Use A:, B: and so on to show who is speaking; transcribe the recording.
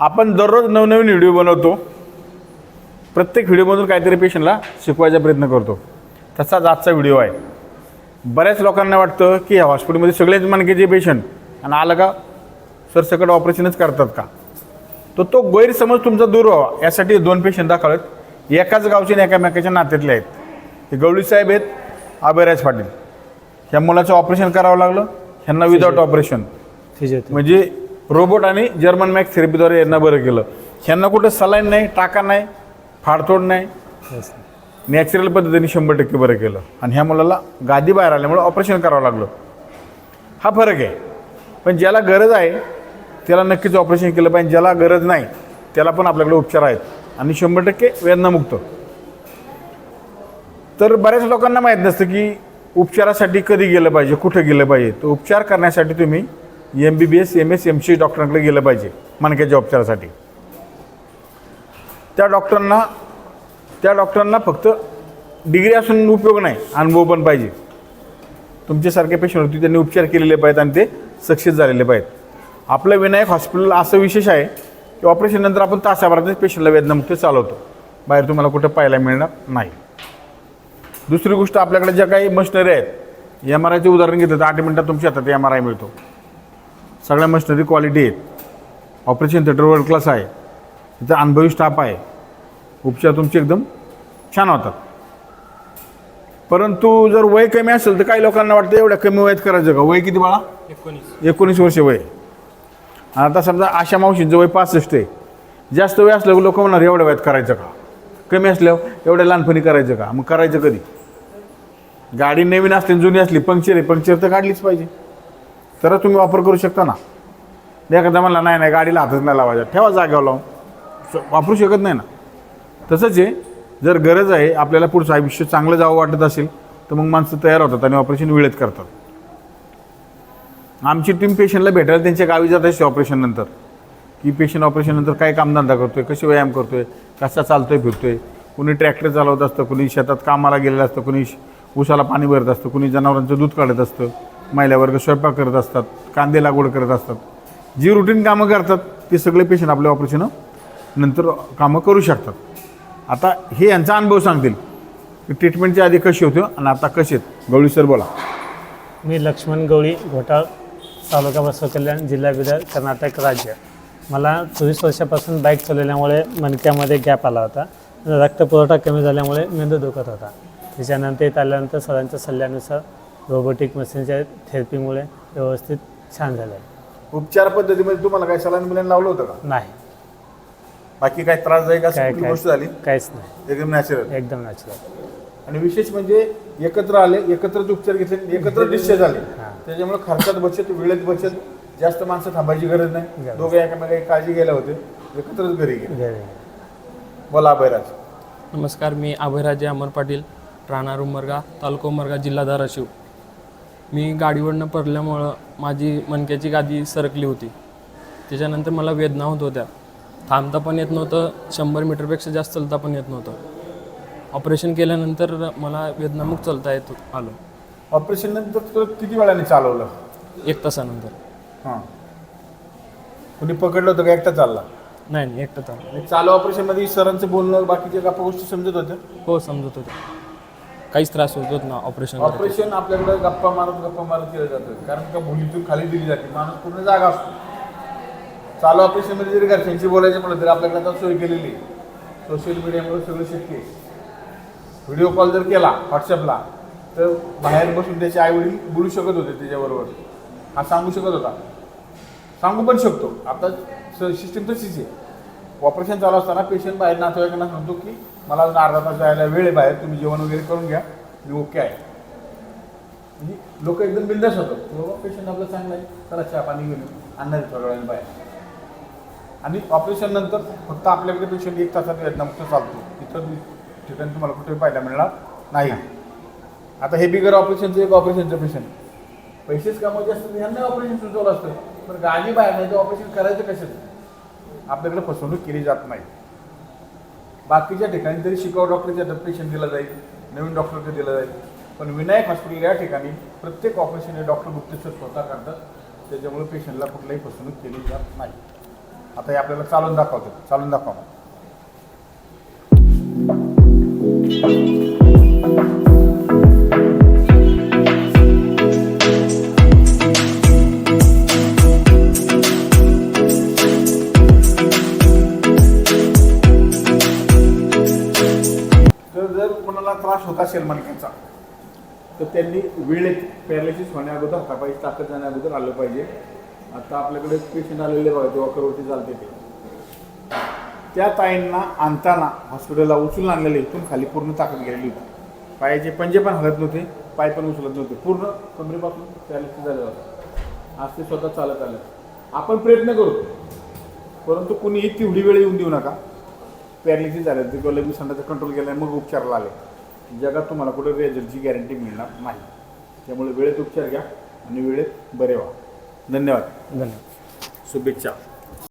A: आपण दररोज नवनवीन व्हिडिओ बनवतो. प्रत्येक व्हिडिओमधून काहीतरी पेशंटला शिकवायचा प्रयत्न करतो. तसाच आजचा व्हिडिओ आहे. बऱ्याच लोकांना वाटतं की ह्या हॉस्पिटलमध्ये सगळेच मनकेचे पेशंट आणि आलं का? सरसकट ऑपरेशनच करतात का? तर तो गैरसमज तुमचा दूर व्हावा. यासाठी दोन पेशंट दाखवलेत. एकाच गावचे आणि एकामेकाच्या नात्यातले आहेत. हे गवळी साहेब आहेत अभयराज पाटील. ह्या मुलाचं ऑपरेशन करावं लागलं. ह्यांना विदाऊट ऑपरेशन म्हणजे रोबोट आणि जर्मन मॅक थेरपीद्वारे यांना बरं केलं. ह्यांना कुठं सलाईन नाही टाका नाही. फाडतोड नाही. नॅचरल पद्धतीने शंभर टक्के बरं केलं. आणि ह्या मुलाला गादी बाहेर आल्यामुळे ऑपरेशन करावं लागलं. हा फरक आहे. पण ज्याला गरज आहे त्याला नक्कीच ऑपरेशन केलं पाहिजे. ज्याला गरज नाही त्याला पण आपल्याकडे उपचार आहेत. आणि शंभर टक्के वेदनामुक्त. तर बऱ्याच लोकांना माहीत नसतं की उपचारासाठी कधी गेलं पाहिजे कुठं गेलं पाहिजे. तर उपचार करण्यासाठी तुम्ही M B B S M S M C डॉक्टरांकडे गेलं पाहिजे मणक्याच्या उपचारासाठी. त्या डॉक्टरांना त्या डॉक्टरांना फक्त डिग्री असून उपयोग नाही अनुभव पण पाहिजे. तुमच्यासारखे पेशंट होते त्यांनी उपचार केलेले पाहिजेत आणि ते सक्सेस झालेले पाहिजेत. आपलं विनायक हॉस्पिटल असं विशेष आहे की ऑपरेशननंतर आपण तासाभरातच पेशंटला वेदनामुक्त चालवतो. बाहेर तुम्हाला कुठं पाहायला मिळणार नाही. दुसरी गोष्ट आपल्याकडे ज्या काही मशिनरी आहेत एम आर आयचे उदाहरण घेतलं तर आठ मिनटात तुमच्या हातात एम आर आय मिळतो. सगळ्या मशिनरी क्वालिटी आहेत. ऑपरेशन थिएटर वर्ल्ड क्लास आहे. तिथं अनुभवी स्टाफ आहे. उपचार तुमचे एकदम छान होतात. परंतु जर वय कमी असेल तर काही लोकांना वाटतं एवढ्या कमी वयात करायचं का? वय किती बाळा?
B: एकोणीस.
A: एकोणीस वर्ष वय. आता समजा आशा मावशींचं वय पासष्ट आहे. जास्त वय असलं लोक म्हणणार एवढ्या वयात करायचं का? कमी असल्यावर एवढ्या लहानपणी करायचं का? मग करायचं कधी? गाडी नवीन असली जुनी असली पंक्चर आहे पंक्चर तर काढलीच पाहिजे. तर तुम्ही वापर करू शकता ना. एखादा म्हणला नाही नाही गाडीला हातच नाही लावायचा. ठेवा जागेवर लावून. वापरू शकत नाही ना. तसंच आहे जर गरज आहे आपल्याला पुढचं आयुष्य चांगलं जावं वाटत असेल तर मग माणसं तयार होतात आणि ऑपरेशन वेळेत करतात. आमची टीम पेशंटला भेटायला त्यांच्या गावी जात असते ऑपरेशननंतर की पेशंट ऑपरेशननंतर काय कामधंदा करतो आहे कसे व्यायाम करतो आहे कसा चालतो आहे फिरतो आहे कुणी ट्रॅक्टर चालवत असतं कुणी शेतात कामाला गेलेलं असतं कुणी उसाला पाणी भरत असतं कुणी जनावरांचं दूध काढत असतं महिलावर्ग स्वयंपाक करत असतात कांदे लागवड करत असतात. जी रुटीन कामं करतात ते सगळे पेशंट आपले ऑपरेशन नंतर कामं करू शकतात. आता हे यांचा अनुभव सांगतील. की ट्रीटमेंटच्या आधी कशी होते आणि आता कसे आहेत? गवळी सर बोला.
B: मी लक्ष्मण गवळी घोटाळ तालुका बसव कल्याण जिल्हा बिदर कर्नाटक राज्य. मला चोवीस वर्षापासून बाईक चालवल्यामुळे मणक्यामध्ये गॅप आला होता. रक्तपुरवठा कमी झाल्यामुळे मेंदू दुखत होता. त्याच्यानंतर इथं आल्यानंतर सरांच्या सल्ल्यानुसार रोबोटिक मशीनच्या थेरपीमुळे व्यवस्थित छान झालं आहे
A: उपचार पद्धतीमध्ये तुम्हाला काय सलाईन बिलाईन लावलं होतं का?
B: नाही.
A: बाकी काय त्रासदायक असं
B: काय
A: कुठली
B: काय
A: गोष्ट झाली?
B: काहीच नाही.
A: एकदम नॅचरल
B: एकदम नॅचरल
A: आणि विशेष म्हणजे एकत्र आले एकत्रच उपचार घेतले आणि एकत्र डिस्चार्ज झाले.
B: हां.
A: त्याच्यामुळे खर्चात बचत वेळेत बचत जास्त माणसं थांबायची गरज नाही.
B: गरज.
A: दोघे एकामेका काळजी घ्यायला होते. एकत्रच घरी गेले. बोला बैराज
C: नमस्कार मी अभयराजे अमर पाटील राहणार उमरगा तालुका उमरगा जिल्हा धाराशिव मी गाडीवरनं पडल्यामुळं माझी मणक्याची गादी सरकली होती. त्याच्यानंतर मला वेदना होत होत्या. थांबता पण येत नव्हतं शंभर मीटरपेक्षा जास्त चालता पण येत नव्हतं. ऑपरेशन केल्यानंतर मला वेदनामुक्त चालता येत आलं.
A: ऑपरेशन नंतर तुला किती वेळाने चालवलं?
C: एक तासानंतर.
A: हां. कुणी पकडलं होतं का? एकटा चालला?
C: नाही नाही एकटं चाललं.
A: आणि चालू ऑपरेशनमध्ये सरांचं बोलणं बाकीच्या गप्पा गोष्टी समजत होत्या?
C: हो समजत होतं काहीच त्रास होत होत ना ऑपरेशन
A: ऑपरेशन आपल्याकडे गप्पा मारत गप्पा मारत केलं जातं. कारण का भुलीतून खाली दिली जाते. माणूस पूर्ण जागा असतो. चालू ऑपरेशन जरी घरच्यांशी बोलायचे म्हटलं तरी आपल्याकडे आता सोय केलेली सोशल मीडियामुळे सगळं शक्य व्हिडिओ कॉल जर केला व्हॉट्सअपला तर बाहेर बसून त्याचे आई वडील बोलू शकत होते त्याच्याबरोबर. हा सांगू शकत होता. सांगू पण शकतो. आता सिस्टीम तशीच आहे. ऑपरेशन चालू असताना पेशंट बाहेर नातेवाईकांना सांगतो की मला अजून अर्धा तास जायला वेळ आहे बाहेर तुम्ही जेवण वगैरे करून घ्या. मी ओके आहे. म्हणजे लोक एकदम बिंदास होतात. बाबा पेशंट आपलं चांगलं आहे. चला चहा पाणी घेऊन येऊ. आणणार थोड्या वेळाने बाहेर. आणि ऑपरेशन नंतर फक्त आपल्याकडे पेशंट एक तासात वेदनामुक्त चालतो. इतर ठिकाणी तुम्हाला कुठे पाहायला मिळणार नाही. आता हे बिगर ऑपरेशनचं एक ऑपरेशनचं पेशंट पैसेच कमावचे असतात यांना ऑपरेशन सुचवलं असतं. पण गाणी बाहेर नाही तर ऑपरेशन करायचं कशाचं? आपल्याकडे फसवणूक केली जात नाही. बाकीच्या ठिकाणी तरी शिकाऊ डॉक्टरच्या पेशंट दिला जाईल नवीन डॉक्टरकडे दिलं जाईल. पण विनायक हॉस्पिटल या ठिकाणी प्रत्येक ऑपरेशन हे डॉक्टर गुप्तेश्वर स्वतः करतात. त्याच्यामुळे पेशंटला कुठलाही फसवणूक केली जात नाही. आता हे आपल्याला चालून दाखवतो चालून दाखवा तर जर कोणाला त्रास होत असेल मणक्याचा तर त्यांनी वेळेत पॅरालिसिस होण्या अगोदर हातापायची ताकद जाण्या अगोदर आलं पाहिजे. आता आपल्याकडे पेशंट आलेले बघा ते वॉकरवरती चालते ते त्या ताईंना आणताना हॉस्पिटलला उचलून आणलेले इथून खाली पूर्ण ताकद गेलेली होती. पायाचे पंजे पण हलत नव्हते पाय पण उचलत नव्हते. पूर्ण कमरेपासून पॅरालिसिस झालं होतं. आज ते स्वतः चालत आले. आपण प्रयत्न करू. परंतु कुणीही तेवढी वेळ येऊन देऊ नका. पॅरालिसिस झालं ते किंवा लगेच संडाचा कंट्रोल केला मग उपचारला आले. जगात तुम्हाला कुठे रेजरची गॅरंटी मिळणार नाही. त्यामुळे वेळेत उपचार घ्या आणि वेळेत बरे व्हा. धन्यवाद.
B: धन्यवाद.
A: शुभेच्छा.